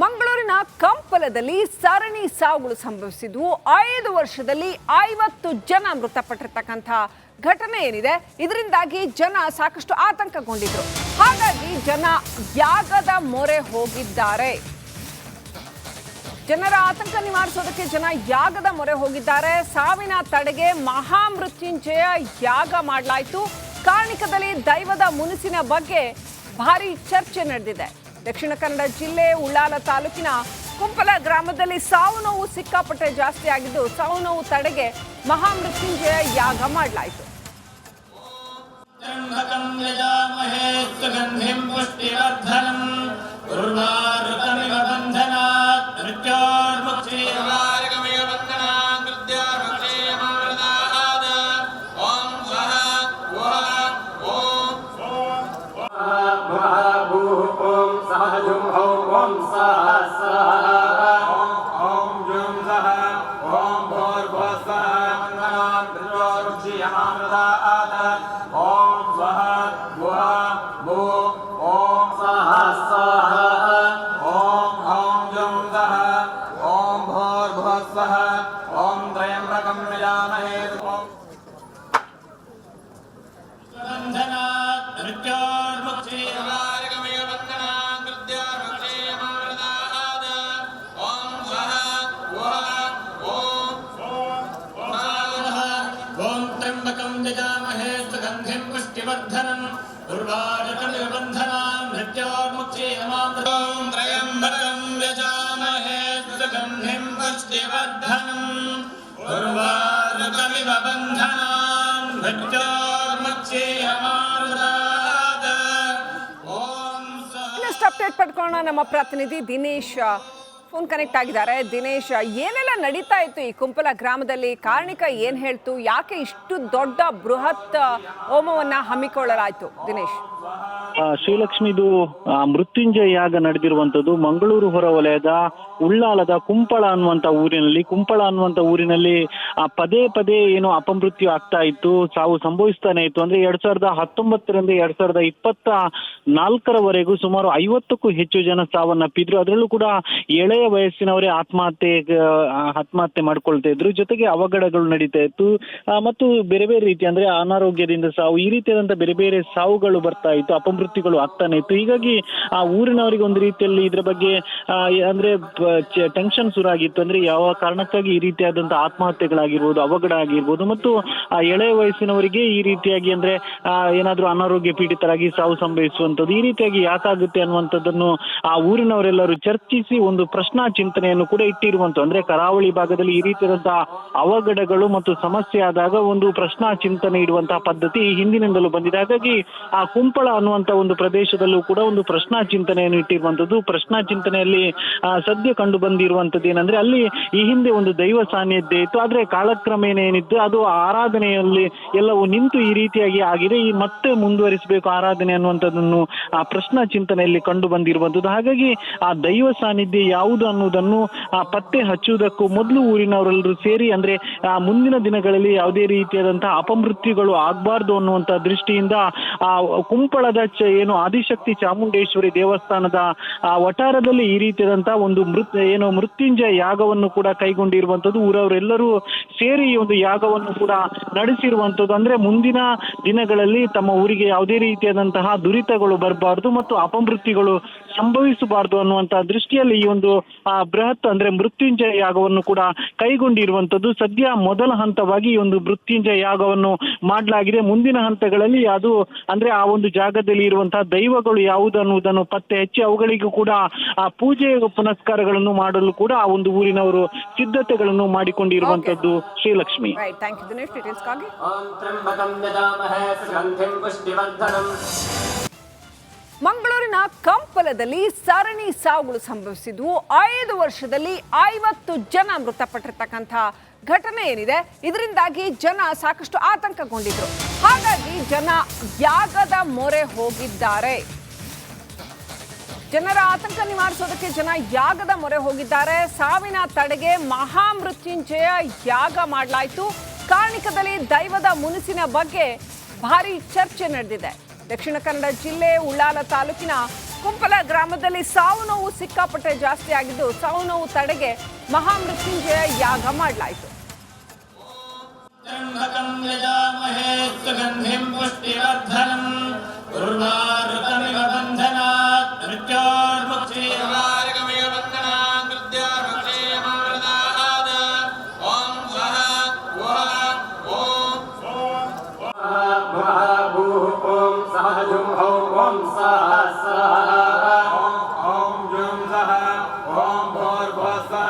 ಮಂಗಳೂರಿನ ಕಂಪಲದಲ್ಲಿ ಸರಣಿ ಸಾವುಗಳು ಸಂಭವಿಸಿದ್ವು ಐದು ವರ್ಷದಲ್ಲಿ ಐವತ್ತು ಜನ ಮೃತಪಟ್ಟಿರ್ತಕ್ಕಂಥ ಘಟನೆ ಏನಿದೆ, ಇದರಿಂದಾಗಿ ಜನ ಸಾಕಷ್ಟು ಆತಂಕಗೊಂಡಿದ್ರು. ಹಾಗಾಗಿ ಜನ ಯಾಗದ ಮೊರೆ ಹೋಗಿದ್ದಾರೆ. ಜನರ ಆತಂಕ ನಿವಾರಿಸೋದಕ್ಕೆ ಜನ ಯಾಗದ ಮೊರೆ ಹೋಗಿದ್ದಾರೆ. ಸಾವಿನ ತಡೆಗೆ ಮಹಾಮೃತ್ಯುಂಜಯ ಯಾಗ ಮಾಡಲಾಯಿತು. ಕಾರ್ಣಿಕದಲ್ಲಿ ದೈವದ ಮುನಿಸಿನ ಬಗ್ಗೆ ಭಾರಿ ಚರ್ಚೆ ನಡೆದಿದೆ. ದಕ್ಷಿಣ ಕನ್ನಡ ಜಿಲ್ಲೆ ಉಳ್ಳಾಲ ತಾಲೂಕಿನ ಕುಂಪಲ ಗ್ರಾಮದಲ್ಲಿ ಸಾವು ನೋವು ಸಿಕ್ಕಾಪಟ್ಟೆ ಜಾಸ್ತಿ ಆಗಿದ್ದು ಸಾವು ನೋವು ತಡೆಗೆ ಮಹಾಮೃತ್ಯುಂಜಯ ಯಾಗ ಮಾಡಲಾಯಿತು. ಬಂಧನಾತ್ त्रिजोरुक्षीयमामृतात् ॐ स्वः भुवः भू ॐ सः सः ॐ हौं जुं सः ॐ भोर्भुवस्सः ॐ त्र्यम्बकं यजामहे ॐ सुगन्धिं पुष्टिवर्धनम् उर्वारुकमिव बन्धनान् मृत्योर्मुक्तिर्मामृतात् ॐ त्र्यम्बकं यजामहे सुगन्धिं पुष्टिवर्धनम् उर्वारुकमिव बन्धनान् मृत्योर्मुक्तिर्मामृतात् ॐ सः ಇನ್ನಷ್ಟು ಅಪ್ಡೇಟ್ ಪಡ್ಕೊಳ್ಳೋಣ ನಮ್ಮ ಪ್ರತಿನಿಧಿ ದಿನೇಶ್ ಫೋನ್ ಕನೆಕ್ಟ್ ಆಗಿದ್ದಾರೆ. ದಿನೇಶ್, ಏನೆಲ್ಲ ನಡೀತಾ ಇತ್ತು ಈ ಕುಂಪಲ ಗ್ರಾಮದಲ್ಲಿ? ಕಾರ್ಣಿಕ ಏನ್ ಹೇಳ್ತು? ಯಾಕೆ ಇಷ್ಟು ದೊಡ್ಡ ಬೃಹತ್ ಹೋಮವನ್ನ ಹಮ್ಮಿಕೊಳ್ಳಲಾಯ್ತು, ದಿನೇಶ್? ಶ್ರೀಲಕ್ಷ್ಮಿದು ಮೃತ್ಯುಂಜಯ ಯಾಗ ನಡೆದಿರುವಂತದ್ದು ಮಂಗಳೂರು ಹೊರವಲಯದ ಉಳ್ಳಾಲದ ಕುಂಪಳ ಅನ್ನುವಂತ ಊರಿನಲ್ಲಿ. ಕುಂಪಳ ಅನ್ನುವಂತ ಊರಿನಲ್ಲಿ ಪದೇ ಪದೇ ಏನು ಅಪಮೃತ್ಯು ಆಗ್ತಾ ಇತ್ತು. ಸಾವು ಸಂಭವಿಸ್ತಾನೆ ಇತ್ತು. ಅಂದ್ರೆ ಎರಡ್ ಸಾವಿರದ ಹತ್ತೊಂಬತ್ತರಿಂದ ಎರಡ್ ಸಾವಿರದ ಇಪ್ಪತ್ತ ನಾಲ್ಕರವರೆಗೂ ಸುಮಾರು ಐವತ್ತಕ್ಕೂ ಹೆಚ್ಚು ಜನ ಸಾವನ್ನಪ್ಪಿದ್ರು ಅದರಲ್ಲೂ ಕೂಡ ಎಳೆಯ ವಯಸ್ಸಿನವರೇ ಆತ್ಮಹತ್ಯೆ ಆತ್ಮಹತ್ಯೆ ಮಾಡ್ಕೊಳ್ತಾ ಇದ್ರು. ಜೊತೆಗೆ ಅವಘಡಗಳು ನಡೀತಾ ಇತ್ತು. ಮತ್ತು ಬೇರೆ ಬೇರೆ ರೀತಿ ಅಂದ್ರೆ ಅನಾರೋಗ್ಯದಿಂದ ಸಾವು, ಈ ರೀತಿಯಾದಂತ ಬೇರೆ ಬೇರೆ ಸಾವುಗಳು ಬರ್ತಾ ಇತ್ತು. ಅಪಮೃತ್ಯುಗಳು ಆಗ್ತಾನೆ ಇತ್ತು. ಹೀಗಾಗಿ ಆ ಊರಿನವರಿಗೆ ಒಂದು ರೀತಿಯಲ್ಲಿ ಇದ್ರ ಬಗ್ಗೆ ಅಂದ್ರೆ ಟೆನ್ಷನ್ ಶುರು ಆಗಿತ್ತು ಅಂದ್ರೆ ಯಾವ ಕಾರಣಕ್ಕಾಗಿ ಈ ರೀತಿಯಾದಂತಹ ಆತ್ಮಹತ್ಯೆಗಳಾಗಿರ್ಬೋದು, ಅವಘಡ ಆಗಿರ್ಬೋದು, ಮತ್ತು ಆ ಎಳೆ ವಯಸ್ಸಿನವರಿಗೆ ಈ ರೀತಿಯಾಗಿ ಅಂದ್ರೆ ಏನಾದ್ರೂ ಅನಾರೋಗ್ಯ ಪೀಡಿತರಾಗಿ ಸಾವು ಸಂಭವಿಸುವಂತದ್ದು ಈ ರೀತಿಯಾಗಿ ಯಾಕಾಗುತ್ತೆ ಅನ್ನುವಂಥದ್ದನ್ನು ಆ ಊರಿನವರೆಲ್ಲರೂ ಚರ್ಚಿಸಿ ಒಂದು ಪ್ರಶ್ನಾ ಚಿಂತನೆಯನ್ನು ಕೂಡ ಇಟ್ಟಿರುವಂತ ಅಂದ್ರೆ ಕರಾವಳಿ ಭಾಗದಲ್ಲಿ ಈ ರೀತಿಯಾದಂತಹ ಅವಘಡಗಳು ಮತ್ತು ಸಮಸ್ಯೆ ಆದಾಗ ಒಂದು ಪ್ರಶ್ನಾ ಚಿಂತನೆ ಇಡುವಂತಹ ಪದ್ಧತಿ ಹಿಂದಿನಿಂದಲೂ ಬಂದಿದೆ. ಹಾಗಾಗಿ ಆ ಕುಂಪಳ ಅನ್ನುವಂತ ಒಂದು ಪ್ರದೇಶದಲ್ಲೂ ಕೂಡ ಒಂದು ಪ್ರಶ್ನಾ ಚಿಂತನೆಯನ್ನು ಇಟ್ಟಿರುವಂತದ್ದು ಪ್ರಶ್ನಾ ಚಿಂತನೆಯಲ್ಲಿ ಸದ್ಯ ಕಂಡು ಬಂದಿರುವಂತದ್ದು ಏನಂದ್ರೆ ಅಲ್ಲಿ ಈ ಹಿಂದೆ ಒಂದು ದೈವ ಸಾನ್ನಿಧ್ಯ ಇತ್ತು. ಆದ್ರೆ ಕಾಲಕ್ರಮೇಣ ಏನಿತ್ತು, ಅದು ಆರಾಧನೆಯಲ್ಲಿ ಎಲ್ಲವೂ ನಿಂತು ಈ ರೀತಿಯಾಗಿ ಆಗಿದೆ. ಈ ಮತ್ತೆ ಮುಂದುವರಿಸಬೇಕು ಆರಾಧನೆ ಅನ್ನುವಂಥದ್ದನ್ನು ಆ ಪ್ರಶ್ನಾ ಚಿಂತನೆಯಲ್ಲಿ ಕಂಡು ಬಂದಿರುವಂತದ್ದು ಹಾಗಾಗಿ ಆ ದೈವ ಸಾನ್ನಿಧ್ಯ ಯಾವುದು ಅನ್ನುವುದನ್ನು, ಆ, ಪತ್ತೆ ಹಚ್ಚುವುದಕ್ಕೂ ಮೊದಲು ಊರಿನವರೆಲ್ಲರೂ ಸೇರಿ, ಅಂದ್ರೆ, ಆ, ಮುಂದಿನ ದಿನಗಳಲ್ಲಿ ಯಾವುದೇ ರೀತಿಯಾದಂತಹ ಅಪಮೃತ್ಯುಗಳು ಆಗಬಾರ್ದು ಅನ್ನುವಂತ ದೃಷ್ಟಿಯಿಂದ, ಆ, ಕುಂಪಳದ ಏನು ಆದಿಶಕ್ತಿ ಚಾಮುಂಡೇಶ್ವರಿ ದೇವಸ್ಥಾನದ ಆ ವಠಾರದಲ್ಲಿ ಈ ರೀತಿಯಾದಂತಹ ಒಂದು ಮೃತ್ ಏನು ಮೃತ್ಯುಂಜಯ ಯಾಗವನ್ನು ಕೂಡ ಕೈಗೊಂಡಿರುವಂತದ್ದು ಊರವರೆಲ್ಲರೂ ಸೇರಿ ಈ ಒಂದು ಯಾಗವನ್ನು ಕೂಡ ನಡೆಸಿರುವಂತದ್ದು. ಅಂದ್ರೆ ಮುಂದಿನ ದಿನಗಳಲ್ಲಿ ತಮ್ಮ ಊರಿಗೆ ಯಾವುದೇ ರೀತಿಯಾದಂತಹ ದುರಿತಗಳು ಬರಬಾರ್ದು ಮತ್ತು ಅಪಮೃತ್ಯುಗಳು ಸಂಭವಿಸಬಾರ್ದು ಅನ್ನುವಂತಹ ದೃಷ್ಟಿಯಲ್ಲಿ ಈ ಒಂದು ಆ, ಬೃಹತ್ ಅಂದ್ರೆ ಮೃತ್ಯುಂಜಯ ಯಾಗವನ್ನು ಕೂಡ ಕೈಗೊಂಡಿರುವಂತದ್ದು. ಸದ್ಯ ಮೊದಲ ಹಂತವಾಗಿ ಈ ಒಂದು ಮೃತ್ಯುಂಜಯ ಯಾಗವನ್ನು ಮಾಡಲಾಗಿದೆ. ಮುಂದಿನ ಹಂತಗಳಲ್ಲಿ ಅದು ಅಂದ್ರೆ ಆ ಒಂದು ಜಾಗದಲ್ಲಿ ಇರುವಂತಹ ದೈವಗಳು ಯಾವುದನ್ನುವುದನ್ನು ಪತ್ತೆ ಹಚ್ಚಿ ಅವುಗಳಿಗೂ ಕೂಡ ಆ ಪೂಜೆ ಪುನಸ್ಕಾರಗಳನ್ನು ಮಾಡಲು ಕೂಡ ಆ ಒಂದು ಊರಿನವರು ಸಿದ್ಧತೆಗಳನ್ನು ಮಾಡಿಕೊಂಡಿರುವಂತದ್ದು ಶ್ರೀಲಕ್ಷ್ಮಿ. ಮಂಗಳೂರಿನ ಕಂಪಲದಲ್ಲಿ ಸರಣಿ ಸಾವುಗಳು ಸಂಭವಿಸಿದ್ವು ಐದು ವರ್ಷದಲ್ಲಿ ಐವತ್ತು ಜನ ಮೃತಪಟ್ಟಿರ್ತಕ್ಕಂಥ ಘಟನೆ ಏನಿದೆ ಇದರಿಂದಾಗಿ ಜನ ಸಾಕಷ್ಟು ಆತಂಕಗೊಂಡಿದ್ರು. ಹಾಗಾಗಿ ಜನ ಯಾಗದ ಮೊರೆ ಹೋಗಿದ್ದಾರೆ. ಜನರ ಆತಂಕ ನಿವಾರಿಸೋದಕ್ಕೆ ಜನ ಯಾಗದ ಮೊರೆ ಹೋಗಿದ್ದಾರೆ. ಸಾವಿನ ತಡೆಗೆ ಮಹಾಮೃತ್ಯುಂಜಯ ಯಾಗ ಮಾಡಲಾಯಿತು. ಕಾರ್ಣಿಕದಲ್ಲಿ ದೈವದ ಮುನಿಸಿನ ಬಗ್ಗೆ ಭಾರಿ ಚರ್ಚೆ ನಡೆದಿದೆ. ದಕ್ಷಿಣ ಕನ್ನಡ ಜಿಲ್ಲೆ ಉಳ್ಳಾಲ ತಾಲೂಕಿನ ಕುಂಪಲ ಗ್ರಾಮದಲ್ಲಿ ಸಾವು ನೋವು ಸಿಕ್ಕಾಪಟ್ಟೆ ಜಾಸ್ತಿ ಆಗಿದ್ದು, ಸಾವು ನೋವು ತಡೆಗೆ ಮಹಾಮೃತ್ಯುಂಜಯ ಯಾಗ ಮಾಡಲಾಯಿತು. त्र्यम्बकं यजामहे सुगन्धिं पुष्टिवर्धनम् उर्वारुकमिव बन्धनात् मृत्योर्मुक्षीयमार्गमिव बन्धनात् मृत्योर्मुक्षीयमामृतात् ॐ स्वः वः ॐ ॐ सः जुं हौ ॐ सः सः ॐ जुं सः ॐ भूर्भुवस्सः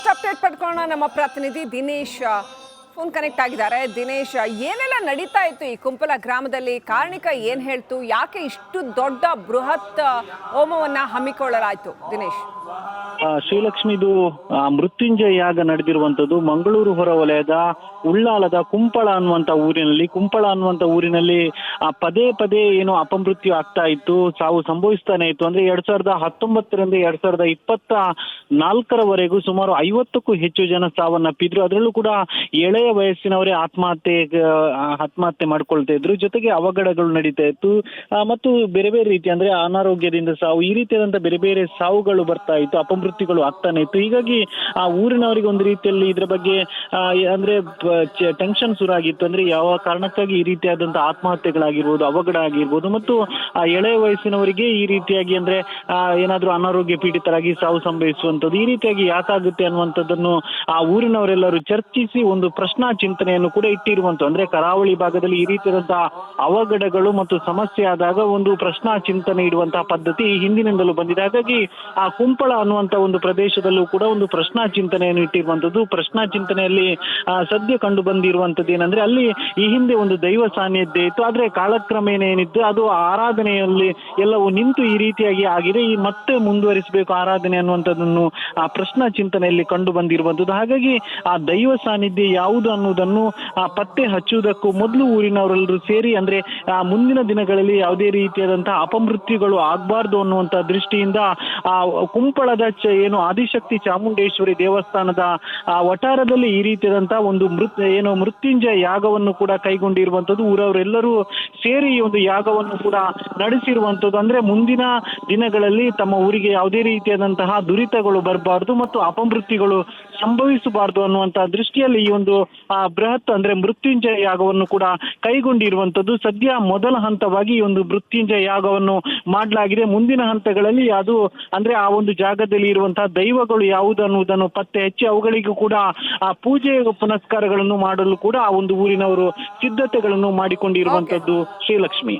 ಇನ್ನಷ್ಟು ಅಪ್ಡೇಟ್ ಪಡ್ಕೊಳ್ಳೋಣ. ನಮ್ಮ ಪ್ರತಿನಿಧಿ ದಿನೇಶ್ ಫೋನ್ ಕನೆಕ್ಟ್ ಆಗಿದ್ದಾರೆ. ದಿನೇಶ್, ಏನೆಲ್ಲ ನಡೀತಾ ಇತ್ತು ಈ ಕುಂಪಲ ಗ್ರಾಮದಲ್ಲಿ? ಕಾರಣಿಕ ಏನ್ ಹೇಳ್ತು? ಯಾಕೆ ಇಷ್ಟು ದೊಡ್ಡ ಬೃಹತ್ ಹೋಮವನ್ನ ಹಮ್ಮಿಕೊಳ್ಳಲಾಯ್ತು? ದಿನೇಶ್. ಶ್ರೀಲಕ್ಷ್ಮಿದು ಮೃತ್ಯುಂಜಯ ಯಾಗ ನಡೆದಿರುವಂತದ್ದು ಮಂಗಳೂರು ಹೊರವಲಯದ ಉಳ್ಳಾಲದ ಕುಂಪಳ ಅನ್ನುವಂತ ಊರಿನಲ್ಲಿ. ಕುಂಪಳ ಅನ್ನುವಂತ ಊರಿನಲ್ಲಿ ಪದೇ ಪದೇ ಏನು ಅಪಮೃತ್ಯು ಆಗ್ತಾ ಇತ್ತು. ಸಾವು ಸಂಭವಿಸ್ತಾನೆ ಇತ್ತು. ಅಂದ್ರೆ ಎರಡ್ ಸಾವಿರದ ಹತ್ತೊಂಬತ್ತರಿಂದ ಎರಡ್ ಸಾವಿರದ ಇಪ್ಪತ್ತ ನಾಲ್ಕರವರೆಗೂ ಸುಮಾರು ಐವತ್ತಕ್ಕೂ ಹೆಚ್ಚು ಜನ ಸಾವನ್ನಪ್ಪಿದ್ರು ಅದರಲ್ಲೂ ಕೂಡ ಎಳೆಯ ವಯಸ್ಸಿನವರೇ ಆತ್ಮಹತ್ಯೆ ಆತ್ಮಹತ್ಯೆ ಮಾಡ್ಕೊಳ್ತಾ ಇದ್ರು. ಜೊತೆಗೆ ಅವಘಡಗಳು ನಡೀತಾ ಇತ್ತು. ಮತ್ತು ಬೇರೆ ಬೇರೆ ರೀತಿ, ಅಂದ್ರೆ ಅನಾರೋಗ್ಯದಿಂದ ಸಾವು, ಈ ರೀತಿಯಾದಂತ ಬೇರೆ ಬೇರೆ ಸಾವುಗಳು ಬರ್ತಾ ಇತ್ತು. ಅಪಮೃತ್ಯುಗಳು ಆಗ್ತಾನೆ ಇತ್ತು. ಹೀಗಾಗಿ ಆ ಊರಿನವರಿಗೆ ಒಂದು ರೀತಿಯಲ್ಲಿ ಇದ್ರ ಬಗ್ಗೆ ಅಂದ್ರೆ ಟೆನ್ಷನ್ ಶುರುವಾಗಿತ್ತು. ಅಂದ್ರೆ ಯಾವ ಕಾರಣಕ್ಕಾಗಿ ಈ ರೀತಿಯಾದಂತಹ ಆತ್ಮಹತ್ಯೆಗಳಾಗಿರ್ಬೋದು, ಅವಘಡ ಆಗಿರ್ಬೋದು, ಮತ್ತು ಆ ಎಳೆ ವಯಸ್ಸಿನವರಿಗೆ ಈ ರೀತಿಯಾಗಿ ಅಂದ್ರೆ ಏನಾದ್ರೂ ಅನಾರೋಗ್ಯ ಪೀಡಿತರಾಗಿ ಸಾವು ಸಂಭವಿಸುವಂತದ್ದು ಈ ರೀತಿಯಾಗಿ ಯಾಕಾಗುತ್ತೆ ಅನ್ನುವಂಥದ್ದನ್ನು ಆ ಊರಿನವರೆಲ್ಲರೂ ಚರ್ಚಿಸಿ ಒಂದು ಪ್ರಶ್ನಾ ಚಿಂತನೆಯನ್ನು ಕೂಡ ಇಟ್ಟಿರುವಂತ ಅಂದ್ರೆ ಕರಾವಳಿ ಭಾಗದಲ್ಲಿ ಈ ರೀತಿಯಾದಂತಹ ಅವಘಡಗಳು ಮತ್ತು ಸಮಸ್ಯೆ ಆದಾಗ ಒಂದು ಪ್ರಶ್ನಾ ಚಿಂತನೆ ಇಡುವಂತಹ ಪದ್ಧತಿ ಹಿಂದಿನಿಂದಲೂ ಬಂದಿದೆ. ಹಾಗಾಗಿ ಆ ಕುಂಪಳ ಅನ್ನುವಂತ ಒಂದು ಪ್ರದೇಶದಲ್ಲೂ ಕೂಡ ಒಂದು ಪ್ರಶ್ನಾ ಚಿಂತನೆಯನ್ನು ಇಟ್ಟಿರುವಂತದ್ದು ಪ್ರಶ್ನಾ ಚಿಂತನೆಯಲ್ಲಿ ಸದ್ಯ ಕಂಡು ಬಂದಿರುವಂತದ್ದು ಏನಂದ್ರೆ ಅಲ್ಲಿ ಈ ಹಿಂದೆ ಒಂದು ದೈವ ಸಾನ್ನಿಧ್ಯ ಇತ್ತು. ಆದ್ರೆ ಕಾಲಕ್ರಮೇಣ ಏನಿತ್ತು, ಅದು ಆರಾಧನೆಯಲ್ಲಿ ಎಲ್ಲವೂ ನಿಂತು ಈ ರೀತಿಯಾಗಿ ಆಗಿದೆ. ಈ ಮತ್ತೆ ಮುಂದುವರಿಸಬೇಕು ಆರಾಧನೆ ಅನ್ನುವಂಥದ್ದನ್ನು ಆ ಪ್ರಶ್ನಾ ಚಿಂತನೆಯಲ್ಲಿ ಕಂಡು ಬಂದಿರುವಂತದ್ದು ಹಾಗಾಗಿ ಆ ದೈವ ಸಾನ್ನಿಧ್ಯ ಯಾವುದು ಅನ್ನುವುದನ್ನು, ಆ, ಪತ್ತೆ ಹಚ್ಚುವುದಕ್ಕೂ ಮೊದಲು ಊರಿನವರೆಲ್ಲರೂ ಸೇರಿ ಅಂದ್ರೆ, ಆ, ಮುಂದಿನ ದಿನಗಳಲ್ಲಿ ಯಾವುದೇ ರೀತಿಯಾದಂತಹ ಅಪಮೃತ್ಯುಗಳು ಆಗಬಾರ್ದು ಅನ್ನುವಂತ ದೃಷ್ಟಿಯಿಂದ, ಆ, ಕುಂಪಳದ ಚ- ಏನು ಆದಿಶಕ್ತಿ ಚಾಮುಂಡೇಶ್ವರಿ ದೇವಸ್ಥಾನದ ಆ ವಠಾರದಲ್ಲಿ ಈ ರೀತಿಯಾದಂತಹ ಒಂದು ಮೃತ್ ಏನು ಮೃತ್ಯುಂಜಯ ಯಾಗವನ್ನು ಕೂಡ ಕೈಗೊಂಡಿರುವಂತದ್ದು ಊರವರೆಲ್ಲರೂ ಸೇರಿ ಒಂದು ಯಾಗವನ್ನು ಕೂಡ ನಡೆಸಿರುವಂತದ್ದು ಅಂದ್ರೆ ಮುಂದಿನ ದಿನಗಳಲ್ಲಿ ತಮ್ಮ ಊರಿಗೆ ಯಾವುದೇ ರೀತಿಯಾದಂತಹ ದುರಿತಗಳು ಬರಬಾರ್ದು ಮತ್ತು ಅಪಮೃತ್ಯುಗಳು ಸಂಭವಿಸಬಾರ್ದು ಅನ್ನುವಂತಹ ದೃಷ್ಟಿಯಲ್ಲಿ ಈ ಒಂದು ಆ, ಬೃಹತ್ ಅಂದ್ರೆ ಮೃತ್ಯುಂಜಯ ಯಾಗವನ್ನು ಕೂಡ ಕೈಗೊಂಡಿರುವಂತದ್ದು ಸದ್ಯ ಮೊದಲ ಹಂತವಾಗಿ ಈ ಒಂದು ಮೃತ್ಯುಂಜಯ ಯಾಗವನ್ನು ಮಾಡಲಾಗಿದೆ. ಮುಂದಿನ ಹಂತಗಳಲ್ಲಿ ಅದು ಅಂದ್ರೆ ಆ ಒಂದು ಜಾಗದಲ್ಲಿ ಇರುವಂತಹ ದೈವಗಳು ಯಾವುದು ಅನ್ನುವುದನ್ನು ಪತ್ತೆ ಹಚ್ಚಿ ಅವುಗಳಿಗೂ ಕೂಡ ಆ ಪೂಜೆ ಪುನಸ್ಕಾರಗಳನ್ನು ಮಾಡಲು ಕೂಡ ಆ ಒಂದು ಊರಿನವರು ಸಿದ್ಧತೆಗಳನ್ನು ಮಾಡಿಕೊಂಡಿರುವಂತದ್ದು ಶ್ರೀಲಕ್ಷ್ಮಿ.